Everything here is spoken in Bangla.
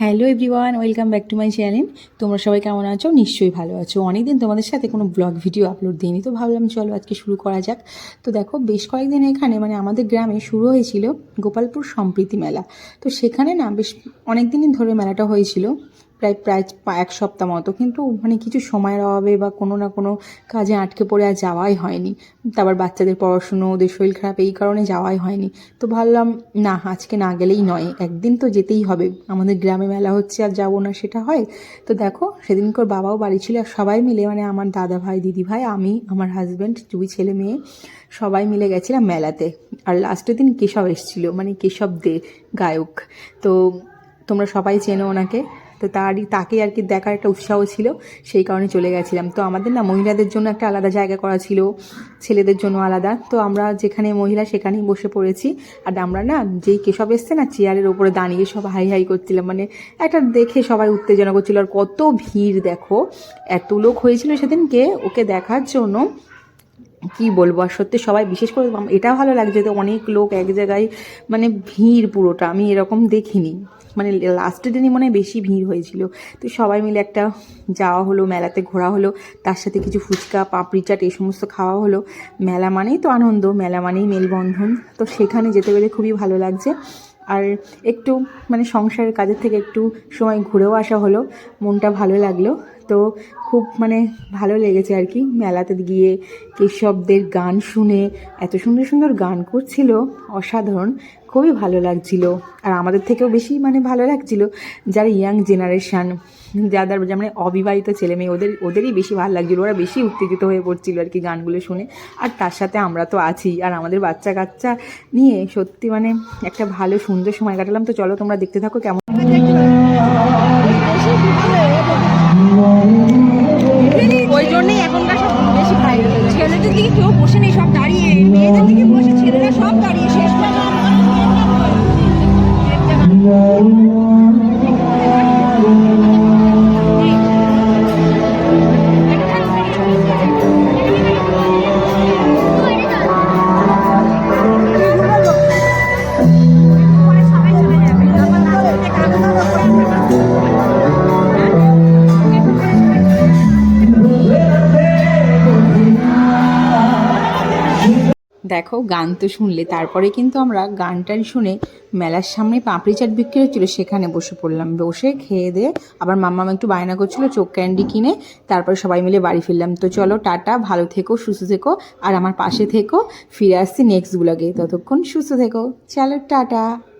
Hello everyone, welcome back to my channel. তোমরা সবাই কেমন আছো? নিশ্চয়ই ভালো আছো। অনেকদিন তোমাদের সাথে কোনো ব্লগ ভিডিও আপলোড দিইনি, তো ভাবলাম চলো আজকে শুরু করা যাক। তো দেখো, বেশ কয়েকদিন এখানে মানে আমাদের গ্রামে শুরু হয়েছিল গোপালপুর সম্প্রীতি মেলা। তো সেখানে না বেশ অনেক দিন ধরে মেলাটা হয়েছিল। প্রায় প্রায় এক সপ্তাহ মতো। কিন্তু মানে কিছু সময়ের অভাবে বা কোনো না কোনো কাজে আটকে পড়ে আর যাওয়াই হয়নি। তারপর বাচ্চাদের পড়াশুনো, ওদের শরীর খারাপ, এই কারণে যাওয়াই হয়নি। তো ভাবলাম, না, আজকে না গেলেই নয়। একদিন তো যেতেই হবে। আমাদের গ্রামে মেলা হচ্ছে আর যাব না সেটা হয়। তো দেখো সেদিনকর বাবাও বাড়ি ছিল আর সবাই মিলে মানে আমার দাদা ভাই, দিদি ভাই, আমি, আমার হাজব্যান্ড দুই ছেলে মেয়ে, সবাই মিলে গেছিলাম মেলাতে। আর লাস্টের দিন কেশব এসেছিল মানে কেশব দে, গায়ক। তো তোমরা সবাই চেনো ওনাকে। তো তারই, তাকে আর কি দেখার একটা উৎসাহ ছিল, সেই কারণে চলে গেছিলাম। তো আমাদের না মহিলাদের জন্য একটা আলাদা জায়গা করা ছিল, ছেলেদের জন্য আলাদা। তো আমরা যেখানে মহিলা সেখানেই বসে পড়েছি। আর আমরা না যেই কেশব এসছে না, চেয়ারের ওপরে দাঁড়িয়ে সব হাই হাই করছিলাম। মানে একটা দেখে সবাই উত্তেজনা করছিল। আর কত ভিড় দেখো, এত লোক হয়েছিল সেদিনকে ওকে দেখার জন্য। কি বলব? আর সত্যি সবাই বিশেষ করে এটা ভালো লাগছে যে অনেক লোক এক জায়গায় মানে ভিড় পুরোটা, আমি এরকম দেখিনি। মানে লাস্টের দিনই মনে হয় বেশি ভিড় হয়েছিল। তো সবাই মিলে একটা যাওয়া হলো, মেলাতে ঘোরা হলো, তার সাথে কিছু ফুচকা, পাপড়ি চাট, এই সমস্ত খাওয়া হলো। মেলা মানেই তো আনন্দ, মেলা মানেই মেলবন্ধন। তো সেখানে যেতে পেরে খুবই ভালো লাগছে। আর একটু মানে সংসারের কাজের থেকে একটু সময় ঘুরেও আসা হলো, মনটা ভালো লাগল। তো খুব মানে ভালো লেগেছে আর কি মেলাতে গিয়ে কেশবদের গান শুনে। এত সুন্দর সুন্দর গান করছিল, অসাধারণ, খুবই ভালো লাগছিল। আর আমাদের থেকেও বেশি মানে ভালো লাগছিল যারা ইয়াং জেনারেশান যাদের মানে অবিবাহিত ছেলে মেয়ে, ওদের, ওদেরই বেশি ভালো লাগছিল। ওরা বেশি উত্তেজিত হয়ে পড়ছিল আর কি গানগুলো শুনে। আর তার সাথে আমরা তো আছি। আর আমাদের বাচ্চা কাচ্চা নিয়ে সত্যি মানে একটা ভালো সুন্দর সময় কাটালাম। তো চলো তোমরা দেখতে থাকো কেমন বসে নেই সব দাঁড়িয়ে। মেয়েদের দিকে বসে ছেলেরা সব দাঁড়িয়ে শেষ দেখো, গান তো শুনলে। তারপরে কিন্তু আমরা গানটান শুনে মেলার সামনে পাপড়ি চাট বিক্রি হচ্ছিল, সেখানে বসে পড়লাম। বসে খেয়ে দিয়ে আবার মাম্মা একটু বায়না করছিল, চোখ ক্যান্ডি কিনে। তারপরে সবাই মিলে বাড়ি ফিরলাম। তো চলো, টাটা, ভালো থেকো, সুস্থ থেকো, আর আমার পাশে থেকো। ফিরে আসছি নেক্সট ব্লগে ততক্ষণ সুস্থ থেকো। চলো, টাটা।